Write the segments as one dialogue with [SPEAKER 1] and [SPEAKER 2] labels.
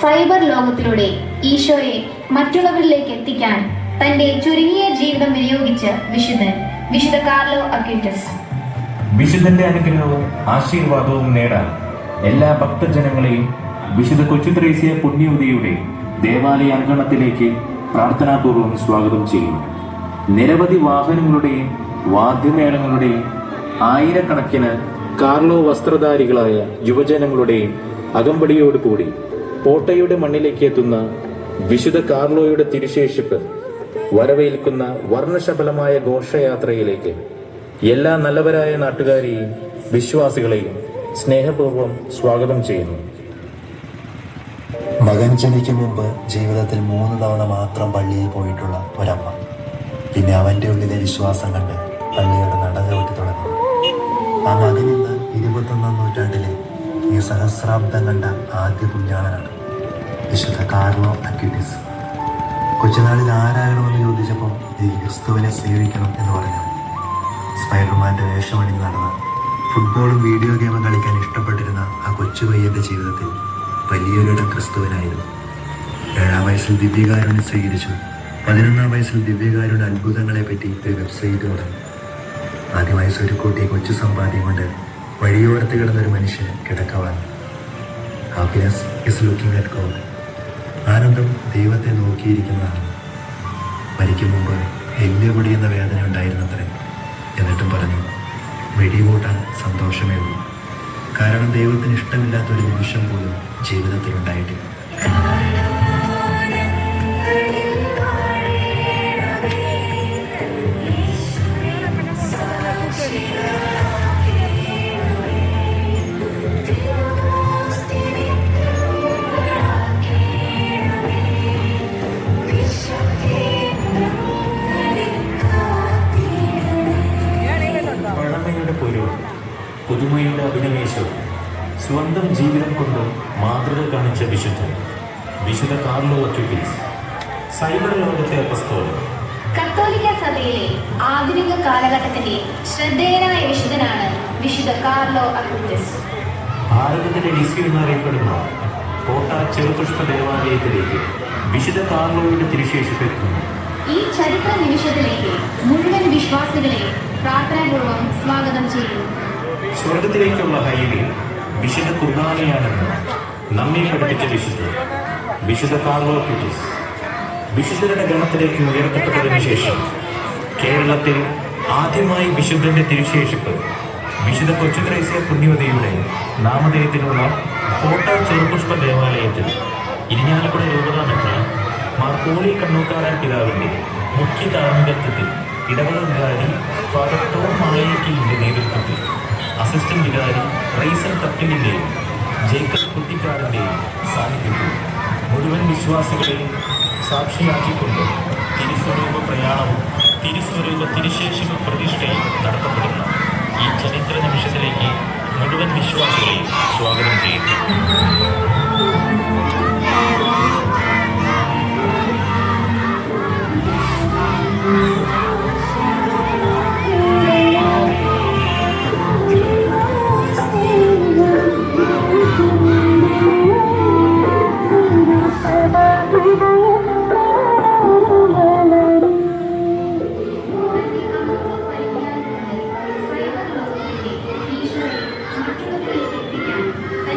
[SPEAKER 1] Cyber ലോകത്തിലൂടെ ഈശോയെ മറ്റുള്ളവരിലേക്ക് എത്തിക്കാൻ തന്റെ ചുരുങ്ങിയ ജീവിതം വിനിയോഗിച്ച വിശുദ്ധൻ വിശുദ്ധ കാർലോ അക്യൂറ്റസ്
[SPEAKER 2] വിശുദ്ധന്റെ അനുഗ്രഹവും ആശീർവാദവും നേടാൻ എല്ലാ ഭക്തജനങ്ങളെയും വിശുദ്ധ കൊച്ചു ത്രേസ്യ പുണ്യവതിയുടെ ദേവാലയ അങ്കണത്തിലേക്ക് പ്രാർത്ഥനാപൂർവം സ്വാഗതം ചെയ്യുന്നു. നിരവധി വാഹനങ്ങളുടെയും വാദ്യമേളങ്ങളുടെയും ആയിരക്കണക്കിന് കാർലോ വസ്ത്രധാരികളായ യുവജനങ്ങളുടെയും അകമ്പടിയോട് കൂടി കോട്ടയുടെ മണ്ണിലേക്ക് എത്തുന്ന വിശുദ്ധ കാർലോയുടെ തിരുശേഷിപ്പ് വരവേൽക്കുന്ന വർണശബലമായ ഘോഷയാത്രയിലേക്ക് എല്ലാ നല്ലവരായ നാട്ടുകാരെയും വിശ്വാസികളെയും സ്നേഹപൂർവം സ്വാഗതം ചെയ്യുന്നു.
[SPEAKER 3] മകൻ ജനിക്കും മുമ്പ് ജീവിതത്തിൽ മൂന്ന് തവണ മാത്രം പള്ളിയിൽ പോയിട്ടുള്ള ഒരമ്മ. പിന്നെ അവന്റെ ഉള്ളിലെ വിശ്വാസം കണ്ട് പള്ളിയുടെ നട ചവിട്ടി തുടങ്ങി ആ മകൻ ഇന്ന് ഇരുപത്തൊന്നാം നൂറ്റാണ്ടിലെ ഈ സഹസ്രാബ്ദം കണ്ട ആദ്യ പുണ്യാളനാണ് വിശുദ്ധ കാർലോ അക്യൂട്ടിസ് കൊച്ചുനാളിൽ ആരാകണമെന്ന് ചോദിച്ചപ്പോൾ ഈ ക്രിസ്തുവിനെ സേവിക്കണം എന്ന് പറഞ്ഞു. സ്പൈഡർമാന്റെ വേഷമണിഞ്ഞ് നടന്ന് ഫുട്ബോളും വീഡിയോ ഗെയിമും കളിക്കാൻ ഇഷ്ടപ്പെട്ടിരുന്ന ആ കൊച്ചു പയ്യന്റെ ജീവിതത്തിൽ വലിയൊരിടം ക്രിസ്തുവിനായിരുന്നു. ഏഴാം വയസ്സിൽ ദിവ്യകാരുണ്യം സ്വീകരിച്ചു. പതിനൊന്നാം വയസ്സിൽ ദിവ്യകാരുടെ അത്ഭുതങ്ങളെ പറ്റി ഒരു വെബ്സൈറ്റ് തുടങ്ങി. ആദ്യമായി സ്വരുക്കൂട്ടിയ കൊച്ചു സമ്പാദ്യം കൊണ്ട് വഴിയോരത്ത് കിടന്ന ഒരു മനുഷ്യന് കിടക്കവാൻ happiness is looking at God ആനന്ദം ദൈവത്തെ നോക്കിയിരിക്കുന്നതാണ്. മരിക്കും മുമ്പ് എല്ല് പൊടിയുന്ന വേദന ഉണ്ടായിരുന്നത്രേ എന്നിട്ടും പറഞ്ഞു വെടികൂട്ടാൻ സന്തോഷമേ ഉള്ളൂ. കാരണം ദൈവത്തിന് ഇഷ്ടമില്ലാത്തൊരു നിമിഷം പോലും ജീവിതത്തിൽ ഉണ്ടായിട്ടില്ല.
[SPEAKER 2] പുതുമയുടെ അഭിനിവേശവും സ്വന്തം ജീവിതം കൊണ്ട് മാതൃക കാണിച്ച വിശുദ്ധൻ. വിശുദ്ധ കാർലോ അക്യൂട്ടീസ് സൈബർ ലോകത്തെ അപസ്തോലം
[SPEAKER 1] കത്തോലിക്ക സഭയിലെ ആധുനിക കാലഘട്ടത്തിന്റെ ശ്രദ്ധേയനായ വിശുദ്ധനാണ് വിശുദ്ധ കാർലോ അക്യൂറ്റസ്
[SPEAKER 2] ഭാരതത്തിലെ ഡിസി എന്നറിയപ്പെടുന്ന കോട്ട ചെറുപുഷ്പ ദേവാലയത്തിലേക്ക് വിശുദ്ധ കാർലോയുടെ തിരുശേഷിപ്പെത്തുന്നു
[SPEAKER 1] ഈ ചരിത്ര നിമിഷത്തിലേക്ക് മുഴുവൻ വിശ്വാസികളെ പ്രാർത്ഥനാപൂർവം സ്വാഗതം ചെയ്യുന്നു.
[SPEAKER 2] സ്വർഗത്തിലേക്കുള്ള ഹൈവേ വിശുദ്ധ കുർബാനയാണെന്ന് നമ്മെ പഠിപ്പിച്ച വിശുദ്ധ വിശുദ്ധ കാർലോ ക്യൂട്ടീസ് വിശുദ്ധരുടെ ഗണത്തിലേക്ക് ഉയർത്തപ്പെട്ടതിനു ശേഷം കേരളത്തിൽ ആദ്യമായി വിശുദ്ധന്റെ തിരുശേഷിപ്പ് വിശുദ്ധ കൊച്ചുത്രേസ്യ പുണ്യവതിയുടെ നാമധേയത്തിലുള്ള കോട്ട ചെറുപുഷ്പ ദേവാലയത്തിൽ ഇരിഞ്ഞാലക്കുട രൂപതാമെത്ര മാർ പോളി കണ്ണൂക്കാരൻ പിതാവിന്റെ മുഖ്യ കാർമ്മികത്വത്തിൽ ഇടവകാരി ഫാദർ ടോം മാളയക്കിന്റെ നേതൃത്വത്തിൽ അസിസ്റ്റന്റ് വികാരി റൈസൽ തട്ടിലിന്റെയും ജേക്കബ് കുട്ടിക്കാരന്റെയും സാന്നിധ്യത്തിൽ മുഴുവൻ വിശ്വാസികളെയും സാക്ഷിയാക്കിക്കൊണ്ട് തിരുസ്വരൂപ പ്രയാണവും തിരുസ്വരൂപ തിരുശേഷിക പ്രതിഷ്ഠയും നടത്തപ്പെടുന്ന ഈ ചരിത്ര നിമിഷത്തിലേക്ക് മുഴുവൻ വിശ്വാസികളെയും സ്വാഗതം ചെയ്യുന്നു.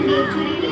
[SPEAKER 2] Thank you.